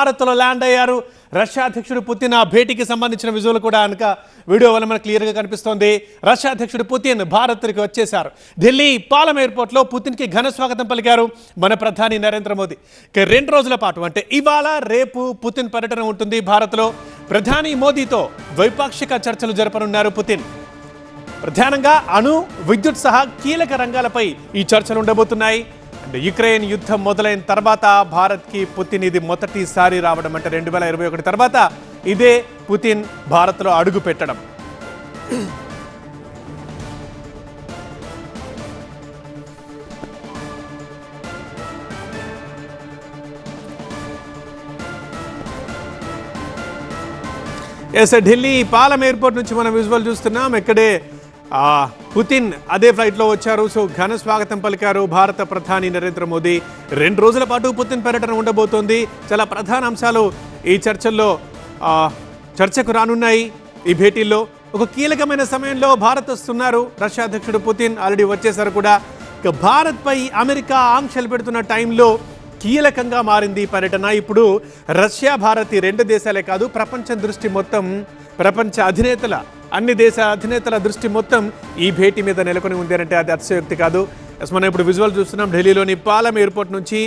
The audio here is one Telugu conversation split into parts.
భారత్లో ల్యాండ్ అయ్యారు. రష్యా అధ్యక్షుడు పుతిన్ ఆ భేటీకి సంబంధించిన విజువల్ కూడా కనుక వీడియో వల్ల మనకు క్లియర్గా కనిపిస్తోంది. రష్యా అధ్యక్షుడు పుతిన్ భారత్కి వచ్చేశారు. ఢిల్లీ పాలం ఎయిర్పోర్ట్లో పుతిన్కి ఘన స్వాగతం పలికారు మన ప్రధాని నరేంద్ర మోదీ. రెండు రోజుల పాటు అంటే ఇవాళ రేపు పుతిన్ పర్యటన ఉంటుంది భారత్లో. ప్రధాని మోదీతో ద్వైపాక్షిక చర్చలు జరపనున్నారు పుతిన్. ప్రధానంగా అణు విద్యుత్ సహా కీలక రంగాలపై ఈ చర్చలు ఉండబోతున్నాయి. యుక్రెయిన్ యుద్ధం మొదలైన తర్వాత భారత్కి పుతిన్ ఇది మొదటిసారి రావడం అంటే రెండు వేల ఇరవై ఒకటి తర్వాత ఇదే పుతిన్ భారత్లో అడుగు పెట్టడం. ఎస్ ఢిల్లీ పాలం ఎయిర్పోర్ట్ నుంచి మనం విజువల్ చూస్తున్నాం. ఇక్కడే పుతిన్ అదే ఫ్లైట్లో వచ్చారు. సో ఘన స్వాగతం పలికారు భారత ప్రధాని నరేంద్ర మోదీ. రెండు రోజుల పాటు పుతిన్ పర్యటన ఉండబోతోంది. చాలా ప్రధాన అంశాలు ఈ చర్చల్లో చర్చకు రానున్నాయి ఈ భేటీల్లో. ఒక కీలకమైన సమయంలో భారత్ వస్తున్నారు. రష్యా అధ్యక్షుడు పుతిన్ ఆల్రెడీ వచ్చేసారు కూడా. ఇక భారత్పై అమెరికా ఆంక్షలు పెడుతున్న టైంలో కీలకంగా మారింది ఈ పర్యటన. ఇప్పుడు రష్యా భారత్ రెండు దేశాలే కాదు ప్రపంచం దృష్టి మొత్తం ప్రపంచ అధినేతల అన్ని దేశ అధినేతల దృష్టి మొత్తం ఈ భేటీ మీద నెలకొని ఉంది అంటే అది అతిశయోక్తి కాదు. ఎస్ మనం ఇప్పుడు విజువల్ చూస్తున్నాం ఢిల్లీలోని పాలం ఎయిర్పోర్ట్ నుంచి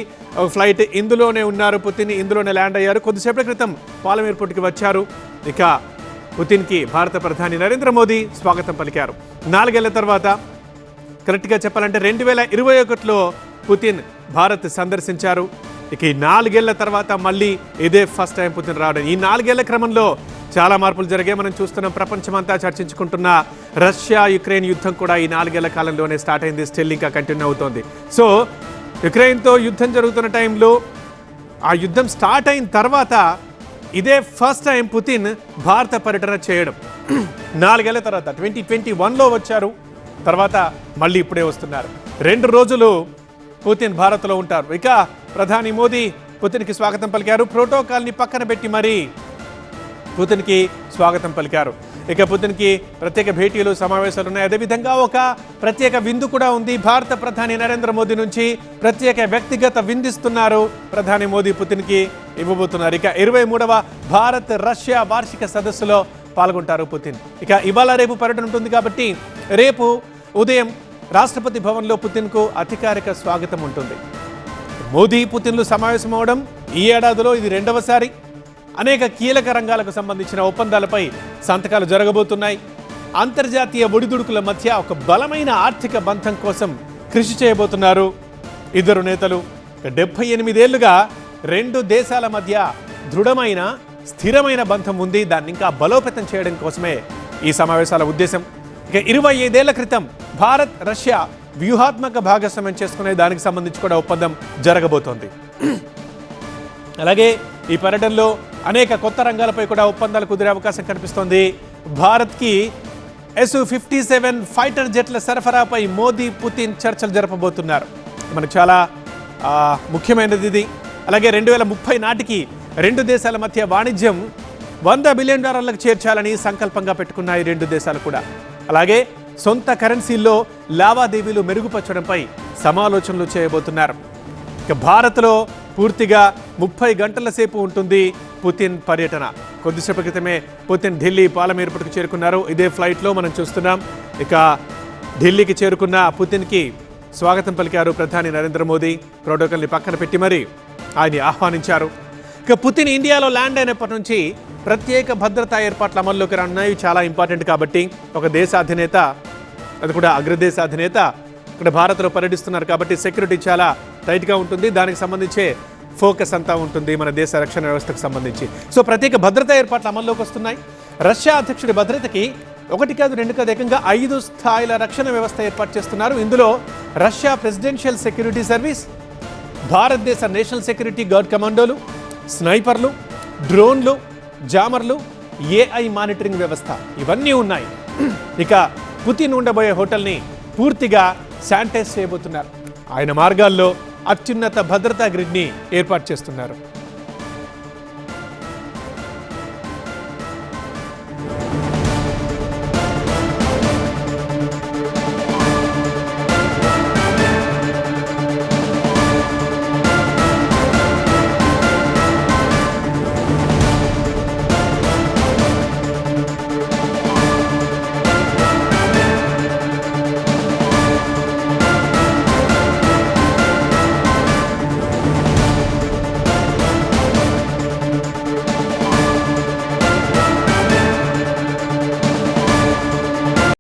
ఫ్లైట్ ఇందులోనే ఉన్నారు పుతిన్ ఇందులోనే ల్యాండ్ అయ్యారు. కొద్దిసేపటి క్రితం పాలం ఎయిర్పోర్ట్కి వచ్చారు. ఇక పుతిన్కి భారత ప్రధాని నరేంద్ర మోదీ స్వాగతం పలికారు. నాలుగేళ్ళ తర్వాత కరెక్ట్గా చెప్పాలంటే రెండు వేల ఇరవై ఒకటిలో పుతిన్ భారత్ సందర్శించారు. ఇక ఈ నాలుగేళ్ళ తర్వాత మళ్ళీ ఇదే ఫస్ట్ టైం పుతిన్ రావడం. ఈ నాలుగేళ్ళ క్రమంలో చాలా మార్పులు జరిగాయి. మనం చూస్తున్నాం ప్రపంచమంతా చర్చించుకుంటున్న రష్యా యుక్రెయిన్ యుద్ధం కూడా ఈ నాలుగేళ్ళ కాలంలోనే స్టార్ట్ అయింది. స్టిల్ ఇంకా కంటిన్యూ అవుతోంది. సో యుక్రెయిన్తో యుద్ధం జరుగుతున్న టైంలో ఆ యుద్ధం స్టార్ట్ అయిన తర్వాత ఇదే ఫస్ట్ టైం పుతిన్ భారత పర్యటన చేయడం. నాలుగేళ్ళ తర్వాత ట్వంటీ ట్వంటీ వన్లో వచ్చారు. తర్వాత మళ్ళీ ఇప్పుడే వస్తున్నారు. రెండు రోజులు పుతిన్ భారత్లో ఉంటారు. ఇక ప్రధాని మోదీ పుతిన్కి స్వాగతం పలికారు. ప్రోటోకాల్ని పక్కన పెట్టి మరీ పుతిన్కి స్వాగతం పలికారు. ఇక పుతిన్కి ప్రత్యేక భేటీలు సమావేశాలు ఉన్నాయి అదేవిధంగా ఒక ప్రత్యేక విందు కూడా ఉంది. భారత ప్రధాని నరేంద్ర మోదీ నుంచి ప్రత్యేక వ్యక్తిగత విందిస్తున్నారు ప్రధాని మోదీ పుతిన్కి ఇవ్వబోతున్నారు. ఇక ఇరవై మూడవ భారత్ రష్యా వార్షిక సదస్సులో పాల్గొంటారు పుతిన్. ఇక ఇవాళ రేపు పర్యటన ఉంటుంది కాబట్టి రేపు ఉదయం రాష్ట్రపతి భవన్లో పుతిన్కు అధికారిక స్వాగతం ఉంటుంది. మోదీ పుతిన్లు సమావేశమవడం ఈ ఏడాదిలో ఇది రెండవసారి. అనేక కీలక రంగాలకు సంబంధించిన ఒప్పందాలపై సంతకాలు జరగబోతున్నాయి. అంతర్జాతీయ ఒడిదుడుకుల మధ్య ఒక బలమైన ఆర్థిక బంధం కోసం కృషి చేయబోతున్నారు ఇద్దరు నేతలు. డెబ్బై ఎనిమిదేళ్ళుగా రెండు దేశాల మధ్య దృఢమైన స్థిరమైన బంధం ఉంది. దాన్ని ఇంకా బలోపేతం చేయడం కోసమే ఈ సమావేశాల ఉద్దేశం. ఇక ఇరవై ఐదేళ్ళ క్రితం భారత్ రష్యా వ్యూహాత్మక భాగస్వామ్యం చేసుకునే దానికి సంబంధించి కూడా ఒప్పందం జరగబోతోంది. అలాగే ఈ పర్యటనలో అనేక కొత్త రంగాలపై కూడా ఒప్పందాలు కుదిరే అవకాశం కనిపిస్తోంది. భారత్కి ఎస్ ఫిఫ్టీ సెవెన్ ఫైటర్ జెట్ల సరఫరాపై మోదీ పుతిన్ చర్చలు జరపబోతున్నారు. మనకు చాలా ముఖ్యమైనది ఇది. అలాగే రెండు వేల ముప్పై నాటికి రెండు దేశాల మధ్య వాణిజ్యం వంద బిలియన్ డాలర్లకు చేర్చాలని సంకల్పంగా పెట్టుకున్నాయి రెండు దేశాలు కూడా. అలాగే సొంత కరెన్సీల్లో లావాదేవీలు మెరుగుపరచడంపై సమాలోచనలు చేయబోతున్నారు. ఇక భారత్లో పూర్తిగా ముప్పై గంటల సేపు ఉంటుంది పుతిన్ పర్యటన. కొద్దిసేపు క్రితమే పుతిన్ ఢిల్లీ పాలమేర్పటికి చేరుకున్నారు. ఇదే ఫ్లైట్లో మనం చూస్తున్నాం. ఇక ఢిల్లీకి చేరుకున్న పుతిన్కి స్వాగతం పలికారు ప్రధాని నరేంద్ర మోదీ. ప్రోటోకాల్ని పక్కన పెట్టి మరి ఆయన్ని ఆహ్వానించారు. ఇక పుతిన్ ఇండియాలో ల్యాండ్ అయినప్పటి నుంచి ప్రత్యేక భద్రతా ఏర్పాట్ల అమల్లోకి రానున్నాయి. చాలా ఇంపార్టెంట్ కాబట్టి ఒక దేశ అధినేత అది కూడా అగ్రదేశ అధినేత ఇక్కడ భారత్లో పర్యటిస్తున్నారు కాబట్టి సెక్యూరిటీ చాలా టైట్గా ఉంటుంది. దానికి సంబంధించే ఫోకస్ అంతా ఉంటుంది మన దేశ రక్షణ వ్యవస్థకు సంబంధించి. సో ప్రత్యేక భద్రతా ఏర్పాట్లు అమల్లోకి వస్తున్నాయి. రష్యా అధ్యక్షుడి భద్రతకి ఒకటి కాదు రెండు కాదు ఏకంగా ఐదు స్థాయిల రక్షణ వ్యవస్థ ఏర్పాటు చేస్తున్నారు. ఇందులో రష్యా ప్రెసిడెన్షియల్ సెక్యూరిటీ సర్వీస్ భారతదేశ నేషనల్ సెక్యూరిటీ గార్డ్ కమాండోలు స్నైపర్లు డ్రోన్లు జామర్లు ఏఐ మానిటరింగ్ వ్యవస్థ. ఇవన్నీ ఉన్నాయి. ఇక పుతిన్ ఉండబోయే హోటల్ని పూర్తిగా శానిటైజ్ చేయబోతున్నారు. ఆయన మార్గాల్లో అత్యున్నత భద్రతా గ్రిడ్ని ఏర్పాటు చేస్తున్నారు.